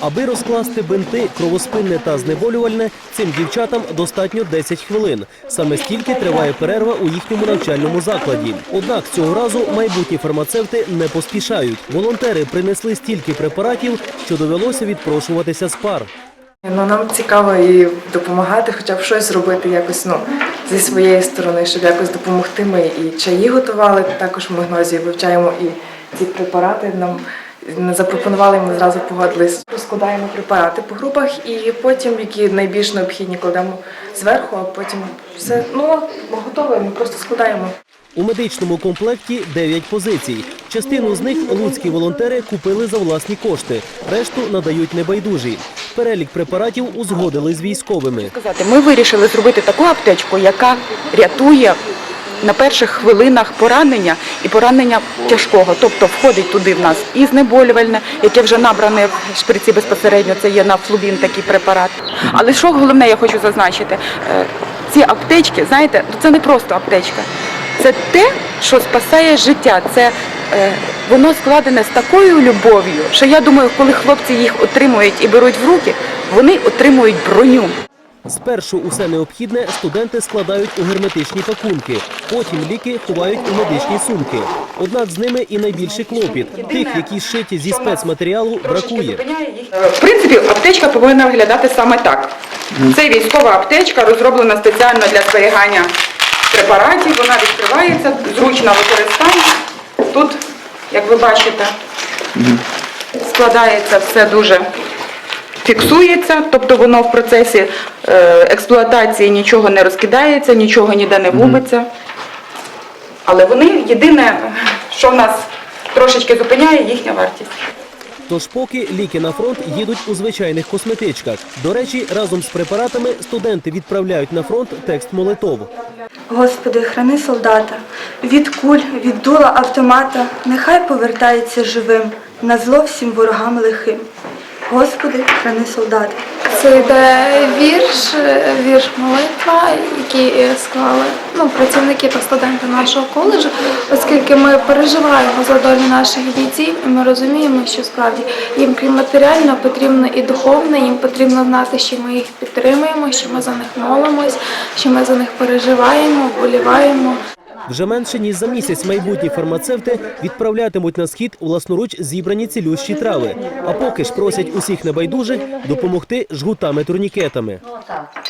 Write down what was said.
Аби розкласти бинти, кровоспинне та знеболювальне, цим дівчатам достатньо 10 хвилин. Саме стільки триває перерва у їхньому навчальному закладі. Однак цього разу майбутні фармацевти не поспішають. Волонтери принесли стільки препаратів, що довелося відпрошуватися з пар. Ну, нам цікаво і допомагати, хоча б щось зробити якось ну, зі своєї сторони, щоб якось допомогти. Ми і чаї готували, також в Мигнозі вивчаємо і ці препарати. Нам запропонували, ми зразу погодились. Розкладаємо препарати по групах і потім, які найбільш необхідні, кладемо зверху, а потім все ну, готове, ми просто складаємо. У медичному комплекті 9 позицій. Частину з них луцькі волонтери купили за власні кошти, решту надають небайдужі. Перелік препаратів узгодили з військовими. ми вирішили зробити таку аптечку, яка рятує на перших хвилинах поранення і поранення тяжкого. Тобто входить туди в нас і знеболювальне, яке вже набране в шприці безпосередньо, це є нафлубін такий препарат. Але що головне, я хочу зазначити, е, ці аптечки, знаєте, це не просто аптечка. Це те, що спасає життя. Це е, воно складене з такою любов'ю, що я думаю, коли хлопці їх отримують і беруть в руки, вони отримують броню. Спершу усе необхідне студенти складають у герметичні пакунки, потім ліки ховають у медичні сумки. Однак з ними і найбільший клопіт. Тих, які зшиті зі спецматеріалу, бракує. Е, В принципі, аптечка повинна виглядати саме так. Це військова аптечка, розроблена спеціально для зберігання препаратів. Вона відкривається, зручно використання. Тут, як ви бачите, складається все дуже фіксується, тобто воно в процесі е, експлуатації нічого не розкидається, нічого ніде не губиться. Але вони єдине, що в нас трошечки зупиняє, їхня вартість. Тож поки ліки на фронт їдуть у звичайних косметичках. До речі, разом з препаратами студенти відправляють на фронт текст молитов. Господи, храни солдата, від куль, від дула автомата, нехай повертається живим, на зло всім ворогам лихим. Господи, храни солдата. Це йде вірш, вірш молитва, який е, склали ну, працівники та студенти нашого коледжу, оскільки ми переживаємо за долю наших бійців, і ми розуміємо, що справді їм крім матеріального потрібно і духовне, їм потрібно знати, що ми їх підтримуємо, що ми за них молимось, що ми за них переживаємо, вболіваємо. Вже менше ніж за місяць майбутні фармацевти відправлятимуть на схід власноруч зібрані цілющі трави. А поки ж просять усіх небайдужих допомогти жгутами турнікетами. Ну так.